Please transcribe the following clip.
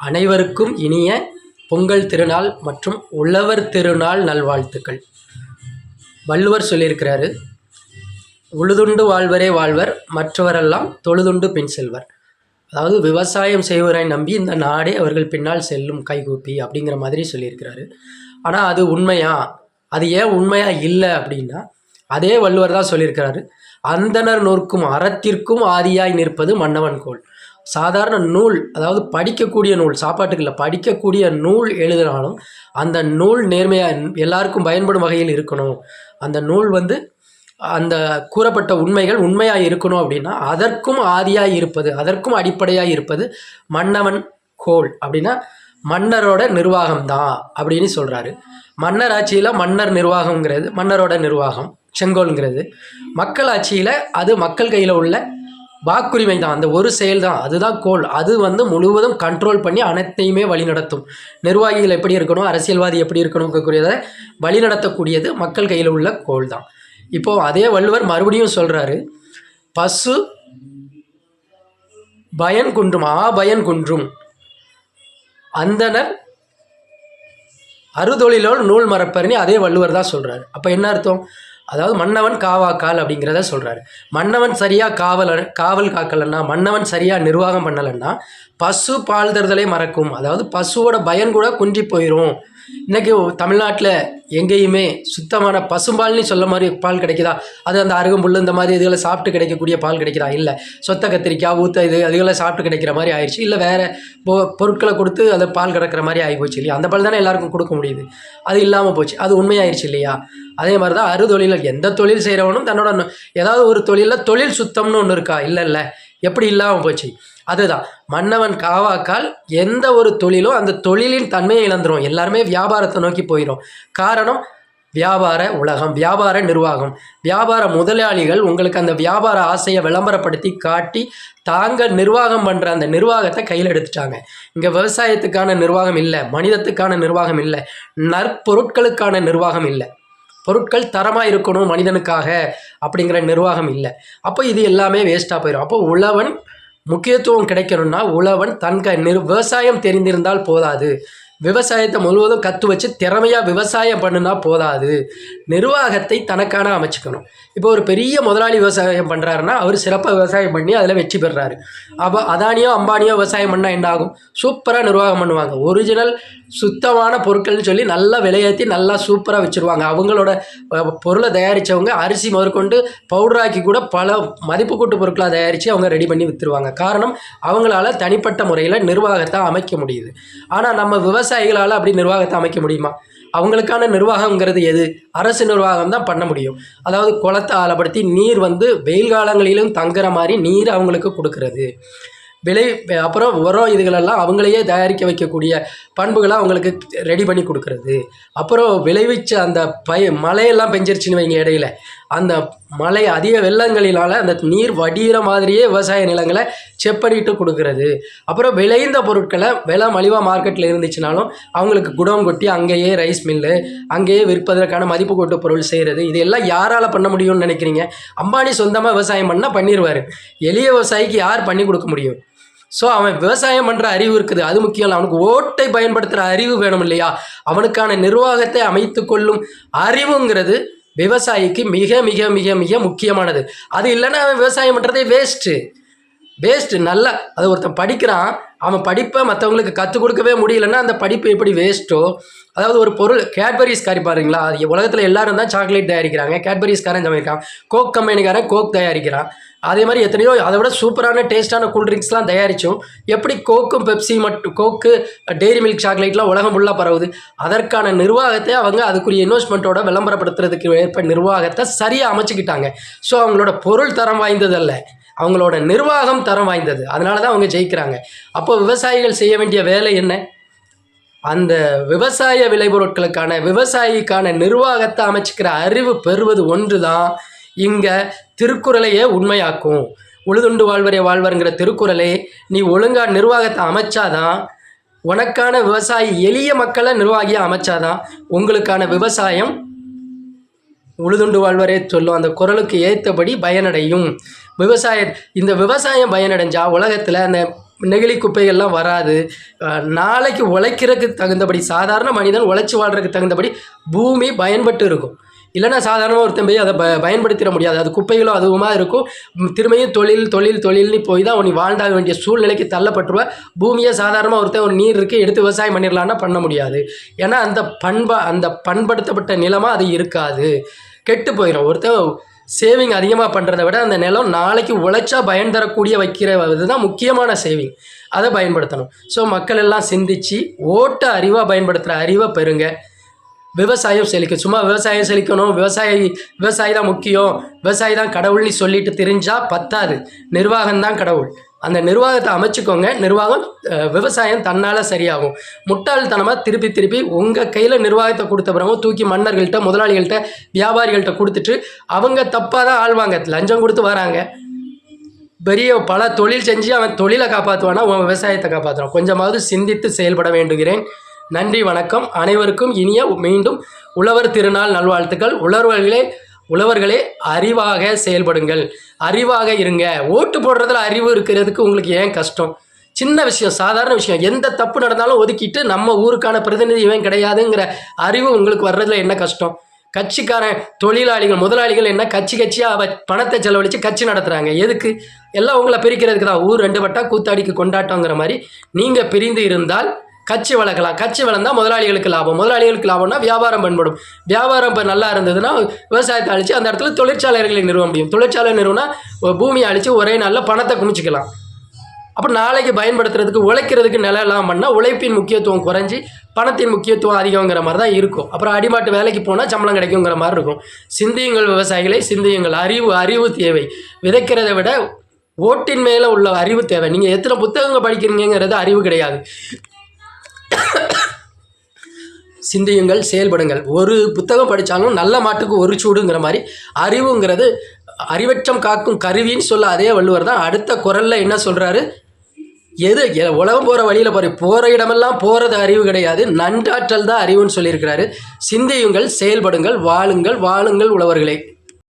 அனைவருக்கும் இனிய பொங்கல் திருநாள் மற்றும் உழவர் திருநாள் நல்வாழ்த்துக்கள். வள்ளுவர் சொல்லியிருக்கிறாரு உழுதுண்டு வாழ்வரே வாழ்வர் மற்றவரெல்லாம் தொழுதுண்டு பின் செல்வர். அதாவது விவசாயம் செய்வரை நம்பி இந்த நாடே அவர்கள் பின்னால் செல்லும் கைகூப்பி அப்படிங்கிற மாதிரி சொல்லியிருக்கிறாரு. ஆனால் அது உண்மையா? அது ஏன் உண்மையா இல்லை அப்படின்னா அதே வள்ளுவர் தான் சொல்லியிருக்கிறாரு அந்தணர் நோக்கும் அறத்திற்கும் ஆதியாய் நிற்பது மன்னவன் கோல். சாதாரண நூல் அதாவது படிக்கக்கூடிய நூல் சாப்பாட்டுக்கு இல்லை படிக்கக்கூடிய நூல் எழுதினாலும் அந்த நூல் நேர்மையாக எல்லாருக்கும் பயன்படும் வகையில் இருக்கணும். அந்த நூல் வந்து அந்த கூறப்பட்ட உண்மைகள் உண்மையாக இருக்கணும் அப்படின்னா அதற்கும் ஆதியாக இருப்பது அதற்கும் அடிப்படையாக இருப்பது மன்னவன் கோல். அப்படின்னா மன்னரோட நிர்வாகம் தான் அப்படின்னு சொல்கிறாரு மன்னர் ஆட்சியில் மன்னர் நிர்வாகங்கிறது மன்னரோட நிர்வாகம் செங்கோல்ங்கிறது. மக்கள் ஆட்சியில் அது மக்கள் கையில் உள்ள வாக்குரிமை தான் அந்த ஒரு செயல் தான் அதுதான் கோல். அது வந்து முழுவதும் கண்ட்ரோல் பண்ணி அனைத்தையுமே வழிநடத்தும். நிர்வாகிகள் எப்படி இருக்கணும்? அரசியல்வாதி எப்படி இருக்கணும் வழிநடத்தக்கூடியது மக்கள் கையில் உள்ள கோல் தான் இப்போது அதே வள்ளுவர் மறுபடியும் சொல்கிறாரு பசு பயன் குன்றும் ஆ பயன் குன்றும். அந்தனர் அறுதொழிலோடு நூல் மரப்பர்னி அதே வள்ளுவர் தான் சொல்கிறாரு அப்போ என்ன அர்த்தம்? அதாவது மன்னவன் காவாக்கால் அப்படிங்கிறத சொல்கிறாரு மன்னவன் சரியாக காவல் காவல் காக்கலைன்னா மன்னவன் சரியாக நிர்வாகம் பண்ணலைன்னா பசு பால் தருதலே மறக்கும். அதாவது பசுவோட பயன் கூட குன்றி போயிடும் இன்றைக்கி தமிழ்நாட்டில் எங்கேயுமே சுத்தமான பசும்பால்னு சொல்ல மாதிரி பால் கிடைக்குதா? அது அந்த அருகம்புல் இந்த மாதிரி இதுகளை சாப்பிட்டு கிடைக்கக்கூடிய பால் கிடைக்குதா? இல்லை. சொத்த கத்திரிக்காய் ஊற்ற இது அதுகளை சாப்பிட்டு கிடைக்கிற மாதிரி ஆயிடுச்சு இல்லை வேறு போ பொருட்களை கொடுத்து அதை பால் கிடக்கிற மாதிரி ஆகி போச்சு இல்லையா? அந்த பால் தானே எல்லாருக்கும் கொடுக்க முடியுது. அது இல்லாமல் போச்சு. அது உண்மையாயிருச்சு இல்லையா? அதே மாதிரி தான் அறுதொழில் எந்த தொழில் செய்கிறவனும் தன்னோட ஏதாவது ஒரு தொழிலில் தொழில் சுத்தம்னு ஒன்று இருக்கா? இல்லை இல்லை. எப்படி இல்லாமல் போச்சு? அதுதான். மன்னவன் காவாக்கால் எந்த ஒரு தொழிலும் அந்த தொழிலின் தன்மையை இழந்துரும். எல்லாருமே வியாபாரத்தை நோக்கி போயிடும் காரணம் வியாபார உலகம் வியாபார நிர்வாகம். வியாபார முதலாளிகள் உங்களுக்கு அந்த வியாபார ஆசையை விளம்பரப்படுத்தி காட்டி தாங்கள் நிர்வாகம் பண்ணுற அந்த நிர்வாகத்தை கையில் எடுத்துட்டாங்க. இங்கே விவசாயத்துக்கான நிர்வாகம் இல்லை மனிதத்துக்கான நிர்வாகம் இல்லை நற்பொருட்களுக்கான நிர்வாகம் இல்லை. பொருட்கள் தரமாக இருக்கணும் மனிதனுக்காக அப்படிங்கிற நிர்வாகம் இல்லை. அப்போ இது எல்லாமே வேஸ்ட்டாக போயிடும் அப்போ உழவன் முக்கியத்துவம் கிடைக்கணும்னா உழவன் தன் க நிர் விவசாயம் தெரிந்திருந்தால் போதாது. விவசாயத்தை முழுவதும் கற்று வச்சு திறமையாக விவசாயம் பண்ணுனா போதாது. நிர்வாகத்தை தனக்கான அமைச்சுக்கணும். இப்போ ஒரு பெரிய முதலாளி விவசாயம் பண்ணுறாருன்னா அவர் சிறப்பாக விவசாயம் பண்ணி அதில் வெற்றி பெறுறாரு அப்போ அதானியோ அம்பானியோ விவசாயம் பண்ணால் என்ன ஆகும்? சூப்பராக நிர்வாகம் பண்ணுவாங்க. ஒரிஜினல் சுத்தமான பொருட்கள்னு சொல்லி நல்லா விலையேற்றி நல்லா சூப்பராக வச்சுருவாங்க. அவங்களோட பொருளை தயாரித்தவங்க அரிசி முதற்கொண்டு பவுடராக்கி கூட பல மதிப்பு கூட்டு பொருட்களாக தயாரித்து அவங்க ரெடி பண்ணி விற்றுருவாங்க காரணம் அவங்களால தனிப்பட்ட முறையில் நிர்வாகத்தை அமைக்க முடியுது. ஆனால் நம்ம விவசாயிகளால் அப்படி நிர்வாகத்தை அமைக்க முடியுமா? அவங்களுக்கான நிர்வாகங்கிறது எது? அரசு நிர்வாகம் தான் பண்ண முடியும். அதாவது குளத்தை ஆளப்படுத்தி நீர் வந்து வெயில் காலங்களிலும் தங்குற மாதிரி நீர் அவங்களுக்கு கொடுக்கறது. விளை அப்புறம் உரம் இதுகளெல்லாம் அவங்களையே தயாரிக்க வைக்கக்கூடிய பண்புகளை அவங்களுக்கு ரெடி பண்ணி கொடுக்கறது. அப்புறம் விளைவிச்ச அந்த பய மழையெல்லாம் பெஞ்சிருச்சுன்னு வைங்க இடையில. அந்த மழை அதிக வெள்ளங்களினால் அந்த நீர் வடிகிற மாதிரியே விவசாய நிலங்களை செக் பண்ணிட்டு கொடுக்கறது. அப்புறம் விளைந்த பொருட்களை விலை மலிவாக மார்க்கெட்டில் இருந்துச்சுனாலும் அவங்களுக்கு குடம் கொட்டி அங்கேயே ரைஸ் மில்லு அங்கேயே விற்பதற்கான மதிப்பு கொட்டு பொருள் செய்கிறது இது எல்லாம் யாரால் பண்ண முடியும்னு நினைக்கிறீங்க? அம்பானி சொந்தமாக விவசாயம் பண்ணால் பண்ணிடுவார் எளிய விவசாயிக்கு யார் பண்ணி கொடுக்க முடியும்? ஸோ அவன் விவசாயம் பண்ணுற அறிவு இருக்குது. அது முக்கியம் இல்லை. அவனுக்கு ஓட்டை பயன்படுத்துகிற அறிவு வேணும் இல்லையா? அவனுக்கான நிர்வாகத்தை அமைத்து கொள்ளும் அறிவுங்கிறது விவசாயிக்கு மிக மிக மிக மிக முக்கியமானது. அது இல்லைன்னா அவன் விவசாயம் பண்ணுறதே வேஸ்ட்டு வேஸ்ட்டு நல்லா அது ஒருத்தன் படிக்கிறான். அவன் படிப்பை மற்றவங்களுக்கு கற்றுக் கொடுக்கவே முடியலன்னா அந்த படிப்பு எப்படி வேஸ்ட்டோ அதாவது ஒரு பொருள் கேட்பரிஸ் காரி பாருங்களா? உலகத்தில் எல்லாரும் தான் சாக்லேட் தயாரிக்கிறாங்க. கேட்பரிஸ்காரன் சமைக்கிறான். கோக் கம்பெனிக்காரன் கோக் தயாரிக்கிறான். அதே மாதிரி எத்தனையோ அதை விட சூப்பரான டேஸ்ட்டான கூல்ட்ரிங்க்ஸ்லாம் தயாரித்தோம் எப்படி கோக்கும் பெப்சி மட்டும் கோக்கு டெய்ரி மில்க் சாக்லேட்லாம் உலகம் ஃபுல்லாக பரவுது. அதற்கான நிர்வாகத்தை அவங்க அதுக்குரிய இன்வெஸ்ட்மெண்ட்டோட விளம்பரப்படுத்துறதுக்கு ஏற்ப நிர்வாகத்தை சரியாக அமைச்சிக்கிட்டாங்க. ஸோ அவங்களோட பொருள் தரம் வாய்ந்ததல்ல. அவங்களோட நிர்வாகம் தரம் வாய்ந்தது. அதனால தான் அவங்க ஜெயிக்கிறாங்க. அப்போ விவசாயிகள் செய்ய வேண்டிய வேலை என்ன? அந்த விவசாய விளைபொருட்களுக்கான விவசாயிக்கான நிர்வாகத்தை அமைச்சிக்கிற அறிவு பெறுவது ஒன்று தான் இங்கே திருக்குறளையே உண்மையாக்கும். உழுதுண்டு வாழ்வரே வாழ்வருங்கிற திருக்குறளே நீ ஒழுங்காக நிர்வாகத்தை அமைச்சாதான் உனக்கான விவசாயி எளிய மக்களை நிர்வாகியாக அமைச்சாதான் உங்களுக்கான விவசாயம் உழுதுண்டு வாழ்வரே சொல்லும். அந்த குரலுக்கு ஏற்றபடி பயனடையும். விவசாய இந்த விவசாயம் பயனடைஞ்சால் உலகத்தில் அந்த நெகிழி குப்பைகள்லாம் வராது. நாளைக்கு உழைக்கிறதுக்கு தகுந்தபடி சாதாரண மனிதன் உழைச்சி வாழ்றதுக்கு தகுந்தபடி பூமி பயன்பட்டு இருக்கும். இல்லைன்னா சாதாரணமாக ஒருத்தன் போய் அதை ப பயன்படுத்திட முடியாது. அது குப்பைகளும் அதுவுமா இருக்கும். திரும்பியும் தொழில் தொழில் தொழில்னு போய் தான் நீ வாழ்ந்தாக வேண்டிய சூழ்நிலைக்கு தள்ளப்பட்டுருவ. பூமியை சாதாரணமாக ஒருத்தன் ஒரு நீர் இருக்குது எடுத்து விவசாயம் பண்ணிடலான்னா பண்ண முடியாது. ஏன்னா அந்த பண்பா அந்த பண்படுத்தப்பட்ட நிலமாக அது இருக்காது. கெட்டு போயிடும் ஒருத்தன் சேவிங் அதிகமாக பண்ணுறத விட அந்த நிலம் நாளைக்கு உழைச்சா பயன் தரக்கூடிய வைக்கிற இதுதான் முக்கியமான சேவிங் அதை பயன்படுத்தணும். ஸோ மக்கள் எல்லாம் சிந்திச்சு ஓட்ட அறிவாக பயன்படுத்துகிற அறிவை பெறுங்க. விவசாயம் செழிக்கும் சும்மா விவசாயம் செழிக்கணும். விவசாயி விவசாயி தான் முக்கியம். விவசாயி தான் கடவுள்னு சொல்லிட்டு தெரிஞ்சால் பத்தாது. நிர்வாகம் தான் கடவுள். அந்த நிர்வாகத்தை அமைச்சுக்கோங்க. நிர்வாகம் விவசாயம் தன்னால் சரியாகும். முட்டாள்தனமாக திருப்பி திருப்பி உங்கள் கையில் நிர்வாகத்தை கொடுத்த பிறகு தூக்கி மன்னர்கள்ட்ட முதலாளிகள்கிட்ட வியாபாரிகள்கிட்ட கொடுத்துட்டு அவங்க தப்பாக தான் ஆள்வாங்க. லஞ்சம் கொடுத்து வராங்க. பெரிய பல தொழில் செஞ்சு அவன் தொழிலை காப்பாற்றுவானா உன் விவசாயத்தை காப்பாற்றுவான் கொஞ்சமாவது சிந்தித்து செயல்பட வேண்டுகிறேன். நன்றி வணக்கம். அனைவருக்கும் இனிய மீண்டும் உழவர் திருநாள் நல்வாழ்த்துக்கள். உழவர்களே உழவர்களே அறிவாக செயல்படுங்கள். அறிவாக இருங்க. ஓட்டு போடுறதுல அறிவு இருக்கிறதுக்கு உங்களுக்கு ஏன் கஷ்டம்? சின்ன விஷயம் சாதாரண விஷயம். எந்த தப்பு நடந்தாலும் ஒதுக்கிட்டு நம்ம ஊருக்கான பிரதிநிதி இவன் கிடையாதுங்கிற அறிவு உங்களுக்கு வர்றதுல என்ன கஷ்டம்? கட்சிக்காரன் தொழிலாளிகள் முதலாளிகள் என்ன கட்சி கட்சியாக அவ பணத்தை செலவழித்து கட்சி நடத்துகிறாங்க எதுக்கு? எல்லாம் உங்களை பிரிக்கிறதுக்கு தான். ஊர் ரெண்டு வட்டா கூத்தாடிக்கு கொண்டாட்டங்கிற மாதிரி நீங்கள் பிரிந்து இருந்தால் கட்சி வளர்க்கலாம். கட்சி வளர்ந்தால் முதலாளிகளுக்கு லாபம். முதலாளிகளுக்கு லாபம்னா வியாபாரம் பண்படும். வியாபாரம் இப்போ நல்லா இருந்ததுன்னா விவசாயத்தை அழித்து அந்த இடத்துல தொழிற்சாலைகளை நிறுவ முடியும். தொழிற்சாலை நிறுவனா பூமியை அழித்து ஒரே நாளில் பணத்தை குமிச்சிக்கலாம். அப்போ நாளைக்கு பயன்படுத்துறதுக்கு உழைக்கிறதுக்கு நிலம் பண்ணால் உழைப்பின் முக்கியத்துவம் குறைஞ்சி பணத்தின் முக்கியத்துவம் அதிகங்கிற மாதிரி தான் இருக்கும். அப்புறம் அடிமாட்டு வேலைக்கு போனால் சம்பளம் கிடைக்குங்கிற மாதிரி இருக்கும். சிந்தியுங்கள் விவசாயிகளை சிந்தியுங்கள். அறிவு அறிவு தேவை. விதைக்கிறதை விட ஓட்டின் மேலே உள்ள அறிவு தேவை. நீங்கள் எத்தனை புத்தகங்கள் படிக்கிறீங்கிறது அறிவு கிடையாது. சிந்தியுங்கள் செயல்படுங்கள். ஒரு புத்தகம் படித்தாலும் நல்ல மாட்டுக்கு ஒரு சூடுங்கிற மாதிரி அறிவுங்கிறது அறிவற்றம் காக்கும் கருவின்னு சொல்ல அதே வள்ளுவர் தான். அடுத்த குரலில் என்ன சொல்கிறாரு எது? எ- உலகம் போகிற வழியில் போகிற போகிற இடமெல்லாம் போகிறது அறிவு கிடையாது. நன்றாற்றல் தான் அறிவுன்னு சொல்லியிருக்கிறாரு. சிந்தியுங்கள் செயல்படுங்கள் வாழுங்கள் வாழுங்கள் உழவர்களே.